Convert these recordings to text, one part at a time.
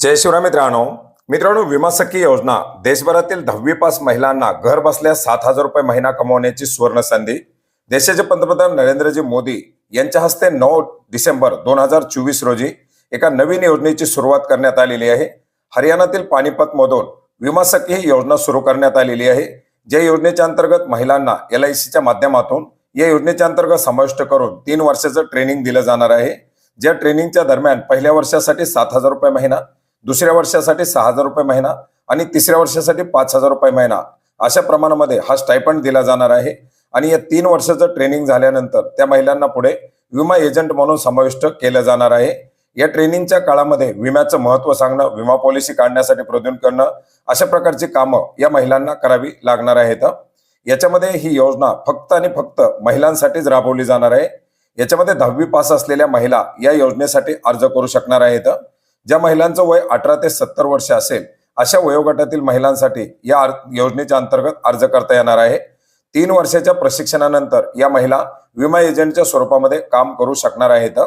जय शिवराय मित्रांनो. मित्रांनो विमा सखी योजना देशभरातील दहावी पास महिलांना घर बसल्या सात हजार रुपये महिना कमवण्याची सुवर्ण संधी. देशाचे पंतप्रधान नरेंद्रजी मोदी यांच्या हस्ते नऊ डिसेंबर दोन हजार चोवीस रोजी एका नवीन योजनेची सुरुवात करण्यात आलेली आहे. हरियाणातील पानिपत मधून विमा सखी ही योजना सुरू करण्यात आलेली आहे. ज्या योजनेच्या अंतर्गत महिलांना एल आय सीच्या माध्यमातून या योजनेच्या अंतर्गत समाविष्ट करून तीन वर्षाचं ट्रेनिंग दिलं जाणार आहे. ज्या ट्रेनिंगच्या दरम्यान पहिल्या वर्षासाठी सात हजार रुपये महिना दुसऱ्या वर्षासाठी सहा हजार रुपये महिना आणि तिसऱ्या वर्षासाठी पाच हजार रुपये महिना. अशा प्रमाणामध्ये हा स्टायपंड दिला जाणार आहे. आणि या तीन वर्षाचं ट्रेनिंग झाल्यानंतर त्या महिलांना पुढे विमा एजंट म्हणून समाविष्ट केलं जाणार आहे. या ट्रेनिंगच्या काळामध्ये विम्याचं महत्त्व सांगणं विमा पॉलिसी काढण्यासाठी प्रदान करणं अशा प्रकारची कामं या महिलांना करावी लागणार आहेत. याच्यामध्ये ही योजना फक्त आणि फक्त महिलांसाठीच राबवली जाणार आहे. याच्यामध्ये दहावी पास असलेल्या महिला या योजनेसाठी अर्ज करू शकणार आहेत. ज्या महिलांचं वय अठरा ते सत्तर वर्ष असेल अशा वयोगटातील महिलांसाठी या योजनेच्या अंतर्गत अर्ज करता येणार आहे. तीन वर्षाच्या प्रशिक्षणानंतर या महिला विमा एजंटच्या स्वरूपामध्ये काम करू शकणार आहेत.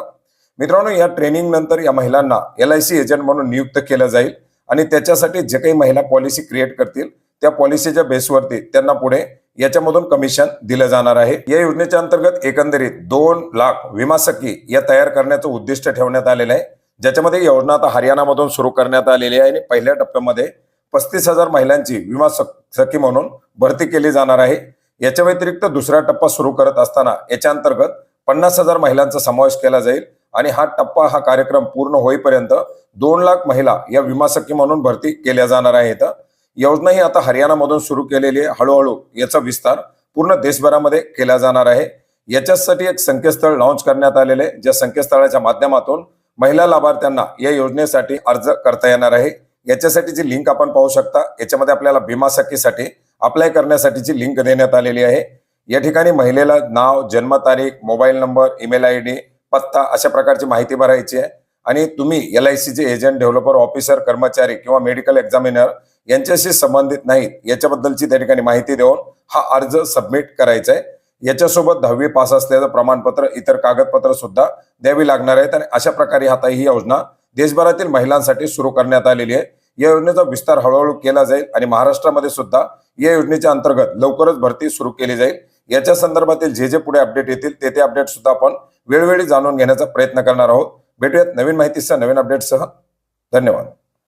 मित्रांनो या ट्रेनिंग नंतर या महिलांना एल आय सी एजंट म्हणून नियुक्त केलं जाईल आणि त्याच्यासाठी जे काही महिला पॉलिसी क्रिएट करतील त्या पॉलिसीच्या बेसवरती त्यांना पुढे याच्यामधून कमिशन दिलं जाणार आहे. या योजनेच्या अंतर्गत एकंदरीत दोन लाख विमा सखी या तयार करण्याचं उद्दिष्ट ठेवण्यात आलेलं आहे. ज्याच्यामध्ये योजना आता हरियाणामधून सुरू करण्यात आलेली आहे आणि पहिल्या टप्प्यामध्ये पस्तीस हजार महिलांची विमा सख- सखी म्हणून भरती केली जाणार आहे. याच्या व्यतिरिक्त दुसरा टप्पा सुरू करत असताना याच्या अंतर्गत पन्नास हजार महिलांचा समावेश केला जाईल आणि हा टप्पा हा कार्यक्रम पूर्ण होईपर्यंत दोन लाख महिला या विमा सखी म्हणून भरती केल्या जाणार आहेत. योजना ही आता हरियाणामधून सुरू केलेली आहे. हळूहळू याचा विस्तार पूर्ण देशभरामध्ये केला जाणार आहे. याच्यासाठी एक संकेतस्थळ लॉन्च करण्यात आलेले आहे ज्या संकेतस्थळाच्या माध्यमातून महिला लाभार्थ्यांना या योजनेसाठी अर्ज करता येणार आहे. याच्यासाठीची लिंक आपण पाहू शकता याच्यामध्ये आपल्याला भीमा सखीसाठी अप्लाय करण्यासाठीची लिंक देण्यात आलेली आहे. या ठिकाणी महिलेला नाव जन्मतारीख mobile number email I D पत्ता अशा प्रकारची माहिती भरायची आहे. आणि तुम्ही एल आय सीचे एजंट डेव्हलपर ऑफिसर कर्मचारी किंवा मेडिकल एक्झामिनर यांच्याशी संबंधित नाहीत याच्याबद्दलची त्या ठिकाणी माहिती देऊन हा अर्ज सबमिट करायचा आहे. याच्यासोबत दहावी पास असलेलं प्रमाणपत्र इतर कागदपत्र सुद्धा द्यावी लागणार आहेत आणि अशा प्रकारे आता ही योजना देशभरातील महिलांसाठी सुरू करण्यात आलेली आहे. या योजनेचा विस्तार हळूहळू केला जाईल आणि महाराष्ट्रामध्ये सुद्धा या योजनेच्या अंतर्गत लवकरच भरती सुरू केली जाईल. याच्या संदर्भातील जे जे पुढे अपडेट येतील ते ते अपडेट सुद्धा आपण वेळोवेळी जाणून घेण्याचा प्रयत्न करणार आहोत. भेटूयात नवीन माहितीसह नवीन अपडेटसह. धन्यवाद.